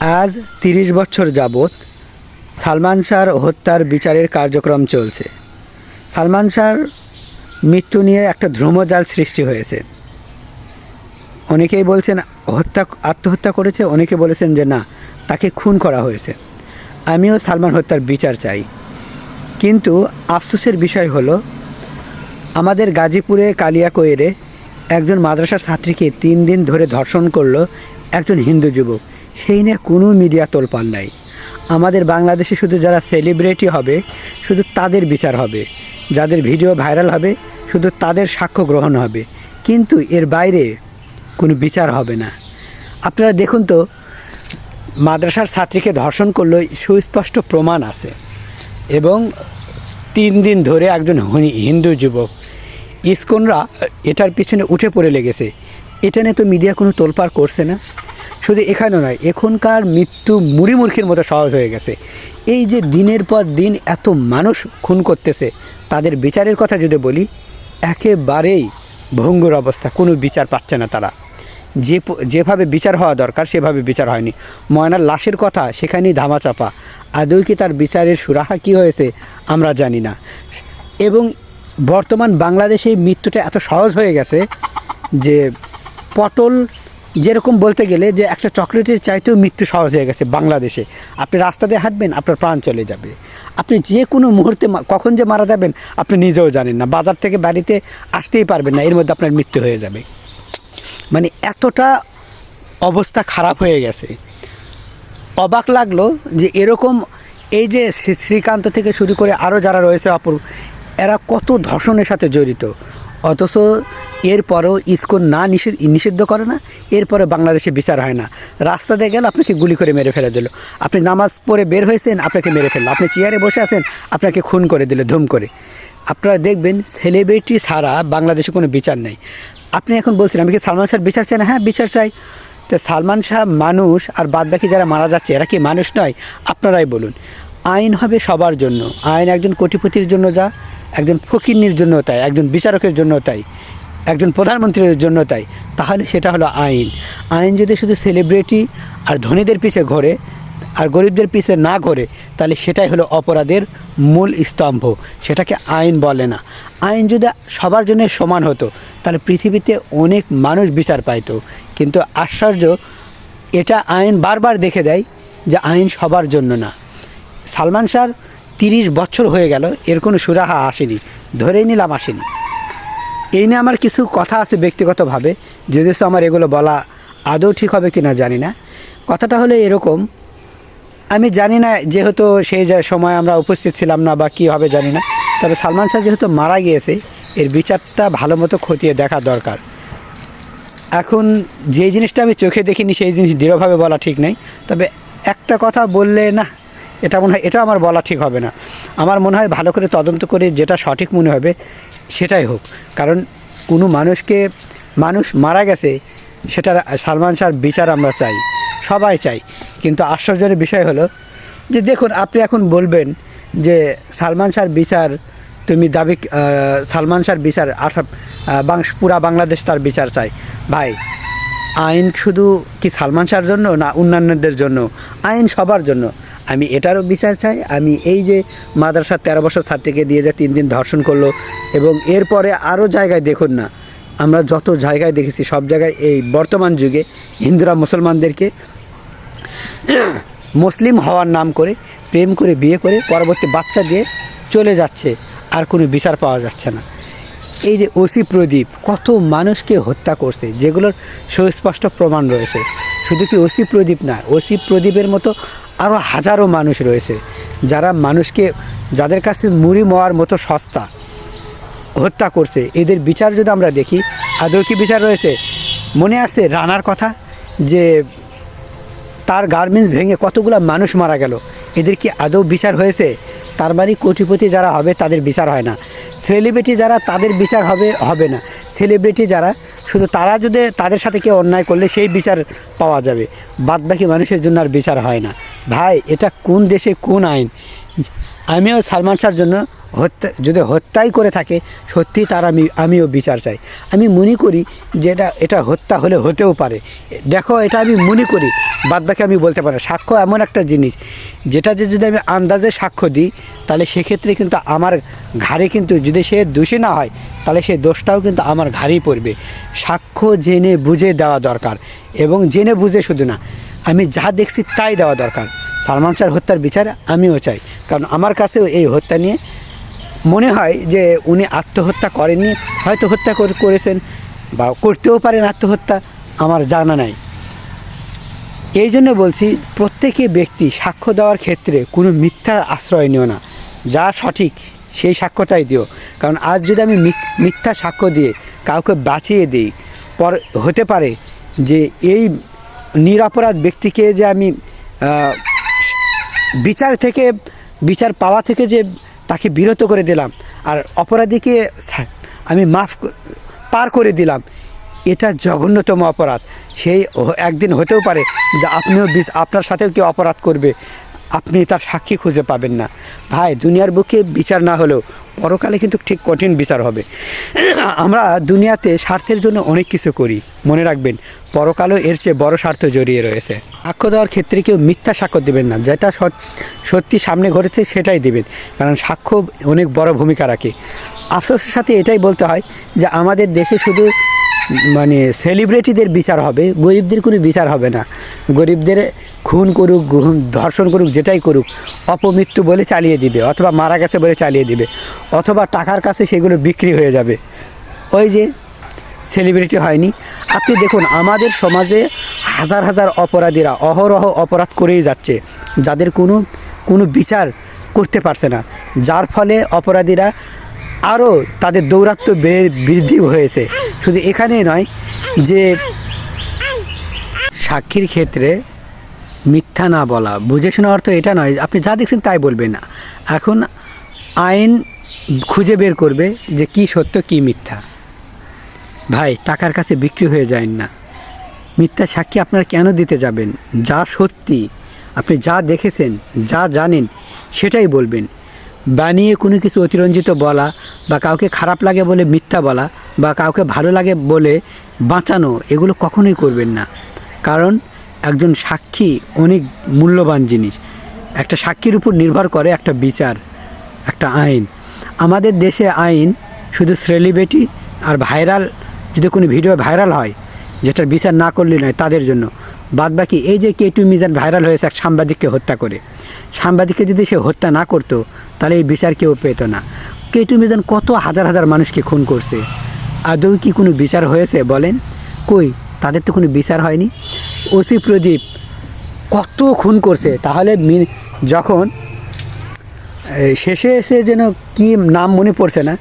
আজ তিরিশ বছর যাবৎ সালমান শাহর হত্যার বিচারের কার্যক্রম চলছে। সালমান শাহর মৃত্যু নিয়ে একটা ধ্রুমজাল সৃষ্টি হয়েছে। অনেকেই বলছেন, হত্যা, আত্মহত্যা করেছে, অনেকে বলেছেন যে না, তাকে খুন করা হয়েছে। আমিও সালমান হত্যার বিচার চাই। কিন্তু আফসোসের বিষয় হলো, আমাদের গাজীপুরে কালিয়াকৈরে একজন মাদ্রাসার ছাত্রীকে তিন দিন ধরে ধর্ষণ করল একজন হিন্দু যুবক। সেই নিয়ে কোনো মিডিয়া তোলপাল নাই। আমাদের বাংলাদেশে শুধু যারা সেলিব্রিটি হবে, শুধু তাদের বিচার হবে। যাদের ভিডিও ভাইরাল হবে, শুধু তাদের সাক্ষ্য গ্রহণ হবে। কিন্তু এর বাইরে কোনো বিচার হবে না। আপনারা দেখুন তো, মাদ্রাসার ছাত্রীকে ধর্ষণ করল সুস্পষ্ট প্রমাণ আছে। এবং তিন দিন ধরে একজন হনি- হিন্দু যুবক, ইস্কনরা এটার পিছনে উঠে পড়ে লেগেছে। এটা নিয়ে তো মিডিয়া কোনো তোলপাড় করছে না। শুধু এখানেও নয়, এখনকার মৃত্যু মুড়িমুরখির মতো সহজ হয়ে গেছে। এই যে দিনের পর দিন এত মানুষ খুন করতেছে, তাদের বিচারের কথা যদি বলি, একেবারেই ভঙ্গুর অবস্থা, কোনো বিচার পাচ্ছে না তারা। যে যেভাবে বিচার হওয়া দরকার, সেভাবে বিচার হয়নি। ময়নার লাশের কথা সেখানেই ধামাচাপা। আদৌ কি তার বিচারের সুরাহা কী হয়েছে, আমরা জানি না। এবং বর্তমান বাংলাদেশে মৃত্যুটা এত সহজ হয়ে গেছে যে পটল যেরকম বলতে গেলে যে একটা চকলেটের চাইতেও মৃত্যু সহজ হয়ে গেছে বাংলাদেশে। আপনি রাস্তা দিয়ে হাঁটবেন, আপনার প্রাণ চলে যাবে। আপনি যে কোনো মুহূর্তে কখন যে মারা যাবেন, আপনি নিজেও জানেন না। বাজার থেকে বাড়িতে আসতেই পারবেন না, এর মধ্যে আপনার মৃত্যু হয়ে যাবে। মানে এতটা অবস্থা খারাপ হয়ে গেছে। অবাক লাগল যে এরকম এই যে শ্রী- শ্রীকান্ত থেকে শুরু করে আরও যারা রয়েছে অপর এরা কত ধর্ষণের সাথে জড়িত। অথচ এরপরেও ইস্কন না নিষিদ্ধ করে না, এরপরে বাংলাদেশে বিচার হয় না। রাস্তা দিয়ে গেলে, আপনাকে গুলি করে মেরে ফেলে দিল। আপনি নামাজ পড়ে বের হয়েছেন, আপনাকে মেরে ফেলল। আপনি চেয়ারে বসে আছেন, আপনাকে খুন করে দিল, ধুম করে। আপনারা দেখবেন সেলিব্রিটি ছাড়া বাংলাদেশে কোনো বিচার নেই। আপনি এখন বলছেন, আমি কি সালমান শাহ বিচার চাই না? হ্যাঁ বিচার চাই। তো সালমান শাহ মানুষ আর বাদবাকি যারা মারা যাচ্ছে, এরা কি মানুষ নয়? আপনারাই বলুন। আইন হবে সবার জন্য। আইন একজন কোটিপতির জন্য যা, একজন ফকিরনির জন্য তাই, একজন বিচারকের জন্য তাই। একজন প্রধানমন্ত্রীর জন্য তাই। তাহলে সেটা হলো আইন। আইন যদি শুধু সেলিব্রিটি আর ধনীদের পিছে ঘোরে আর গরিবদের পিছে না ঘোরে, তাহলে সেটাই হলো অপরাধের মূল স্তম্ভ। সেটাকে আইন বলে না। আইন যদি সবার জন্য সমান হতো, তাহলে পৃথিবীতে অনেক মানুষ বিচার পাইতো। কিন্তু আশ্চর্য, এটা আইন বারবার দেখে দেয় যে আইন সবার জন্য না। সালমান শাহর তিরিশ বছর হয়ে গেল, এর কোনো সুরাহা আসেনি। ধরেই নিলাম আসেনি। এই নিয়ে আমার কিছু কথা আছে ব্যক্তিগতভাবে, যদিও আমার এগুলো বলা আদৌ ঠিক হবে কি না জানি না। কথাটা হলে এরকম, আমি জানি না যেহেতু সেই সময় আমরা উপস্থিত ছিলাম না বা কী হবে জানি না, তবে সালমান শাহ যেহেতু মারা গিয়েছে, এর বিচারটা ভালো মতো খতিয়ে দেখা দরকার। এখন যে জিনিসটা আমি চোখে দেখিনি, সেই জিনিস দৃঢ়ভাবে বলা ঠিক নেই, তবে একটা কথা বললে না এটা মনে হয়, এটা আমার বলা ঠিক হবে না। আমার মনে হয় ভালো করে তদন্ত করে যেটা সঠিক মনে হবে সেটাই হোক। কারণ কোনো মানুষকে, মানুষ মারা গেছে, সেটার সালমান শাহর বিচার আমরা চাই, সবাই চাই। কিন্তু আশ্চর্যের বিষয় হলো যে দেখুন, আপনি এখন বলবেন যে সালমান শাহর বিচার, তুমি দাবি সালমান শাহর বিচার বাংশ পুরা বাংলাদেশ তার বিচার চাই ভাই, আইন শুধু কি সালমান শাহর জন্য না অন্যান্যদের জন্য? আইন সবার জন্য। আমি এটারও বিচার চাই। আমি এই যে মাদ্রাসার তেরো বছর ছাত্রীকে দিয়ে যে তিন দিন ধর্ষণ করল এবং এরপরে আরও জায়গায় দেখুন না, আমরা যত জায়গায় দেখেছি সব জায়গায় এই বর্তমান যুগে হিন্দুরা মুসলমানদেরকে মুসলিম হওয়ার নাম করে, প্রেম করে, বিয়ে করে পরবর্তী বাচ্চা দিয়ে চলে যাচ্ছে, আর কোনো বিচার পাওয়া যাচ্ছে না। এই যে ওসি প্রদীপ, কত মানুষকে হত্যা করছে, যেগুলোর সুস্পষ্ট প্রমাণ রয়েছে। শুধু কি ওসি প্রদীপ না, ওসি প্রদীপের মতো আরও হাজারো মানুষ রয়েছে, যারা মানুষকে, যাদের কাছে মুড়ি মোয়ার মতো সস্তা হত্যা করছে। এদের বিচার যদি আমরা দেখি, আদৌ কি বিচার রয়েছে? মনে আছে রানার কথা, যে তার গার্মেন্টস ভেঙে কতগুলো মানুষ মারা গেল? এদের কি আদৌ বিচার হয়েছে? তার মানে কোটিপতি যারা হবে তাদের বিচার হয় না। সেলিব্রিটি যারা তাদের বিচার হবে হবে না। সেলিব্রিটি যারা, শুধু তারা যদি তাদের সাথে কেউ অন্যায় করলে সেই বিচার পাওয়া যাবে। বাদবাকি মানুষের জন্য আর বিচার হয় না। ভাই, এটা কোন দেশে কোন আইন? আমিও সালমান শাহর জন্য হত্যা, যদি হত্যাই করে থাকে সত্যি তার আমি, আমিও বিচার চাই। আমি মনে করি যে এটা এটা হত্যা হলে হতেও পারে। দেখো, এটা আমি মনে করি, বাদ বাকি আমি বলতে পারি সাক্ষ্য এমন একটা জিনিস যেটাতে যদি আমি আন্দাজে সাক্ষ্য দিই, তাহলে সেক্ষেত্রে কিন্তু আমার ঘাড়ে কিন্তু যদি সে দোষী না হয়, তাহলে সেই দোষটাও কিন্তু আমার ঘাড়েই পড়বে। সাক্ষ্য জেনে বুঝে দেওয়া দরকার, এবং জেনে বুঝে শুধু না, আমি যা দেখছি তাই দেওয়া দরকার। সালমান শাহর হত্যার বিচার আমিও চাই। কারণ আমার কাছেও এই হত্যা নিয়ে মনে হয় যে উনি আত্মহত্যা করেননি, হয়তো হত্যা করেছেন বা করতেও পারেন আত্মহত্যা, আমার জানা নাই। এই জন্য বলছি, প্রত্যেকে ব্যক্তি সাক্ষ্য দেওয়ার ক্ষেত্রে কোনো মিথ্যার আশ্রয় নিও না। যা সঠিক, সেই সাক্ষ্যটাই দিও। কারণ আজ যদি আমি মিথ- মিথ্যা সাক্ষ্য দিয়ে কাউকে বাঁচিয়ে দিই, পর হতে পারে যে এই নিরাপরাধ ব্যক্তিকে যে আমি বিচার থেকে, বিচার পাওয়া থেকে যে তাকে বিরত করে দিলাম, আর অপরাধীকে আমি মাফ পার করে দিলাম, এটা জঘন্যতম অপরাধ। সেই একদিন হতেও পারে যে আপনিও আপনার সাথেও কেউ অপরাধ করবে, আপনি তার সাক্ষী খুঁজে পাবেন না। ভাই, দুনিয়ার বুকে বিচার না হলেও পরকালে কিন্তু ঠিক কঠিন বিচার হবে। আমরা দুনিয়াতে স্বার্থের জন্য অনেক কিছু করি, মনে রাখবেন। পরকালেও এর চেয়ে বড় স্বার্থ জড়িয়ে রয়েছে। সাক্ষ্য দেওয়ার ক্ষেত্রে কেউ মিথ্যা সাক্ষ্য দেবেন না। যেটা সত্যি সামনে ঘটেছে সেটাই দেবেন। কারণ সাক্ষ্য অনেক বড় ভূমিকা রাখে। আফসোসের সাথে এটাই বলতে হয় যে আমাদের দেশে শুধু মানে সেলিব্রিটিদের বিচার হবে, গরিবদের কোনো বিচার হবে না। গরিবদের খুন করুক ধর্ষণ করুক, যেটাই করুক, অপমৃত্যু বলে চালিয়ে দিবে, অথবা মারা গেছে বলে চালিয়ে দিবে, অথবা টাকার কাছে সেগুলো বিক্রি হয়ে যাবে। ওই যে সেলিব্রিটি হয়নি। আপনি দেখুন, আমাদের সমাজে হাজার হাজার অপরাধীরা অহরহ অপরাধ করেই যাচ্ছে, যাদের কোনো কোনো বিচার করতে পারছে না। যার ফলে অপরাধীরা আরও তাদের দৌরাত্ম্য বেড়ে বৃদ্ধি হয়েছে। শুধু এখানেই নয় যে সাক্ষীর ক্ষেত্রে মিথ্যা না বলা, বুঝে শোনা অর্থ এটা নয়, আপনি যা দেখছেন তাই বলবেন না। এখন আইন খুঁজে বের করবে যে কি সত্য, কি মিথ্যা। ভাই, টাকার কাছে বিক্রি হয়ে যায় না। মিথ্যা সাক্ষী আপনারা কেন দিতে যাবেন? যা সত্যি, আপনি যা দেখেছেন, যা জানেন, সেটাই বলবেন। বানিয়ে কোনো কিছু অতিরঞ্জিত বলা বা কাউকে খারাপ লাগে বলে মিথ্যা বলা বা কাউকে ভালো লাগে বলে বাঁচানো, এগুলো কখনোই করবেন না। কারণ, একজন সাক্ষী অনেক মূল্যবান জিনিস। একটা সাক্ষীর উপর নির্ভর করে একটা বিচার, একটা আইন। আমাদের দেশে আইন শুধু সেলিব্রিটি আর ভাইরাল যদি কোনো ভিডিও ভাইরাল হয়, যেটার বিচার না করলে নয় তাদের জন্য বাদ বাকি এই যে কেটু মিজান ভাইরাল হয়েছে এক সাংবাদিককে হত্যা করে, সাংবাদিককে যদি সে হত্যা না করতো, তাহলে এই বিচার কেউ পেত না। কেটু মিজান কত হাজার হাজার মানুষকে খুন করছে? আদৌ কি কোনো বিচার হয়েছে বলেন? কই, তাদের তো কোনো বিচার হয়নি। ওসি প্রদীপ কত খুন করছে? তাহলে যখন শেষে এসে যেন কি নাম মনে পড়ছে না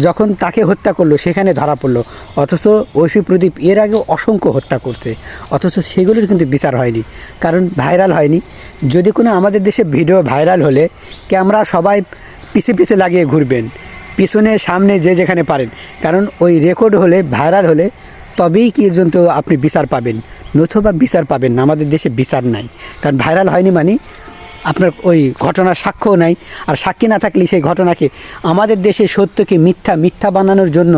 যখন তাকে হত্যা করল, সেখানে ধরা পড়ল। অথচ ঐশী প্রদীপ এর আগেও অসংখ্য হত্যা করছে। অথচ সেগুলোর কিন্তু বিচার হয়নি, কারণ ভাইরাল হয়নি। যদি কোনো আমাদের দেশে ভিডিও ভাইরাল হলে ক্যামেরা সবাই পিছে পিছে লাগিয়ে ঘুরবেন, পিছনে, সামনে, যে যেখানে পারেন। কারণ ওই রেকর্ড হলে, ভাইরাল হলে, তবেই কি পর্যন্ত আপনি বিচার পাবেন? নথবা বিচার পাবেন না। আমাদের দেশে বিচার নাই। কারণ ভাইরাল হয়নি মানে আপনার ওই ঘটনার সাক্ষ্য নাই। আর সাক্ষী না থাকলে সেই ঘটনাকে আমাদের দেশে সত্যকে মিথ্যা মিথ্যা বানানোর জন্য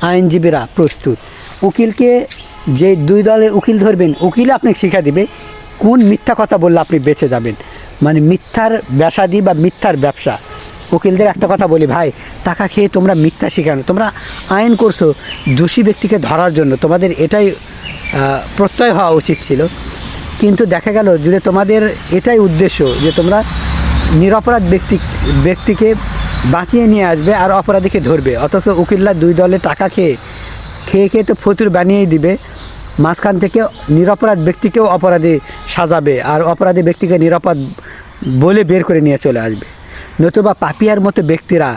আইনজীবীরা প্রস্তুত। উকিলকে যে দুই দলে উকিল ধরবেন উকিল আপনাকে শিখা দিবে কোন মিথ্যা কথা বললে আপনি বেঁচে যাবেন। মানে মিথ্যার ব্যাসাদি বা মিথ্যার ব্যবসা। উকিলদের একটা কথা বলি, ভাই, টাকা খেয়ে তোমরা মিথ্যা শেখানো তোমরা আইন করছ দোষী ব্যক্তিকে ধরার জন্য। তোমাদের এটাই প্রত্যয় হওয়া উচিত ছিল। কিন্তু দেখা গেল যদি তোমাদের এটাই উদ্দেশ্য যে তোমরা নিরপরাধ ব্যক্তি, ব্যক্তিকে বাঁচিয়ে নিয়ে আসবে আর অপরাধীকে ধরবে। অথচ উকিলরা দুই দলে টাকা খেয়ে খেয়ে খেয়ে তো ফতুর বানিয়েই দিবে। মাঝখান থেকে নিরপরাধ ব্যক্তিকেও অপরাধী সাজাবে আর অপরাধী ব্যক্তিকে নিরাপদ বলে বের করে নিয়ে চলে আসবে। নতুবা পাপিয়ার মতো ব্যক্তিরা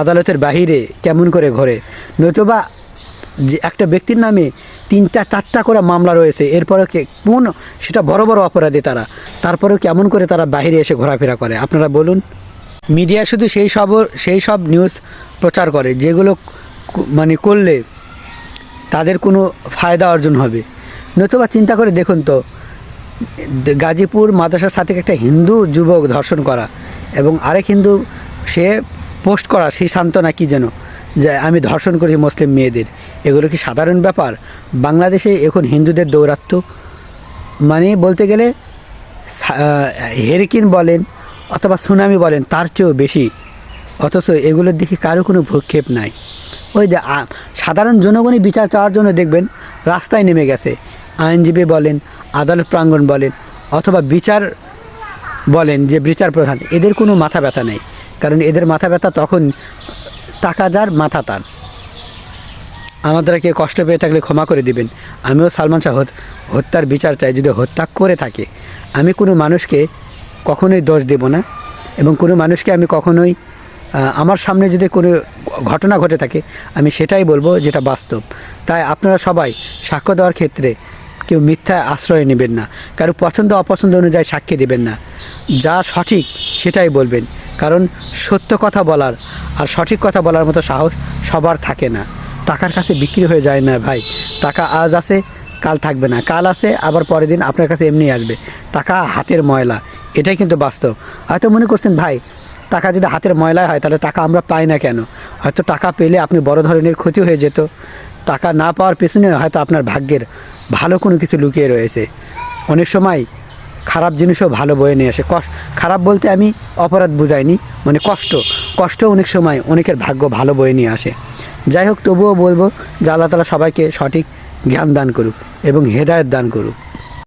আদালতের বাহিরে কেমন করে ঘোরে? নতুবা যে একটা ব্যক্তির নামে তিনটা, চারটা করে মামলা রয়েছে। এরপরে কোন সেটা বড় বড় অপরাধী তারা? তারপরেও কেমন করে তারা বাইরে এসে ঘোরাফেরা করে? আপনারা বলুন। মিডিয়া শুধু সেই সব সেই সব নিউজ প্রচার করে, যেগুলো মানে করলে তাদের কোনো ফায়দা অর্জন হবে। নতুবা চিন্তা করে দেখুন তো, গাজীপুর মাদ্রাসার সাথে একটা হিন্দু যুবক ধর্ষণ করা এবং আরেক হিন্দু সে পোস্ট করা সেই সান্ত্বনা কি যেন? যে আমি ধর্ষণ করি মুসলিম মেয়েদের। এগুলো কি সাধারণ ব্যাপার? বাংলাদেশে এখন হিন্দুদের দৌরাত্ম্য। মানে বলতে গেলে হেরিকিন বলেন অথবা সুনামি বলেন, তার চেয়েও বেশি। অথচ এগুলোর দিকে কারও কোনো ভূক্ষেপ নাই। ওই যে সাধারণ জনগণই বিচার চাওয়ার জন্য দেখবেন, রাস্তায় নেমে গেছে। আইনজীবী বলেন, আদালত প্রাঙ্গণ বলেন, অথবা বিচার বলেন যে বিচার প্রধান। এদের কোনো মাথা ব্যথা নেই। কারণ এদের মাথা ব্যথা তখন টাকা যার, মাথা তার। আমাদেরকে কষ্ট পেয়ে থাকলে ক্ষমা করে দিবেন। আমিও সালমান শাহ, হত্যার বিচার চাই, যদি হত্যা করে থাকে। আমি কোনো মানুষকে কখনোই দোষ দেব না এবং কোনো মানুষকে আমি কখনোই আমার সামনে যদি কোনো ঘটনা ঘটে থাকে, আমি সেটাই বলব যেটা বাস্তব। তাই আপনারা সবাই সাক্ষ্য দেওয়ার ক্ষেত্রে কেউ মিথ্যা আশ্রয় নেবেন না। কারও পছন্দ, অপছন্দ অনুযায়ী সাক্ষী দেবেন না। যা সঠিক সেটাই বলবেন। কারণ সত্য কথা বলার আর সঠিক কথা বলার মতো সাহস সবার থাকে না। টাকার কাছে বিক্রি হয়ে যায় না ভাই। টাকা আজ আছে, কাল থাকবে না। কাল আছে, আবার পরের দিন আপনার কাছে এমনি আসবে। টাকা হাতের ময়লা, এটাই কিন্তু বাস্তব। হয়তো মনে করছেন, ভাই, টাকা যদি হাতের ময়লা হয়, তাহলে টাকা আমরা পাই না কেন? হয়তো টাকা পেলে আপনি বড় ধরনের ক্ষতি হয়ে যেত। টাকা না পাওয়ার পেছনে হয়তো আপনার ভাগ্যের ভালো কোনো কিছু লুকিয়ে রয়েছে। অনেক সময় খারাপ জিনিসও ভালো বয়ে নিয়ে আসে। কষ্ট খারাপ বলতে আমি অপরাধ বুঝাইনি মানে কষ্ট। কষ্ট অনেক সময় অনেকের ভাগ্য ভালো বয়ে নিয়ে আসে। যাই হোক, তবুও বলব যে আল্লাহ তালা সবাইকে সঠিক জ্ঞান দান করুক এবং হেদায়ত দান করুক।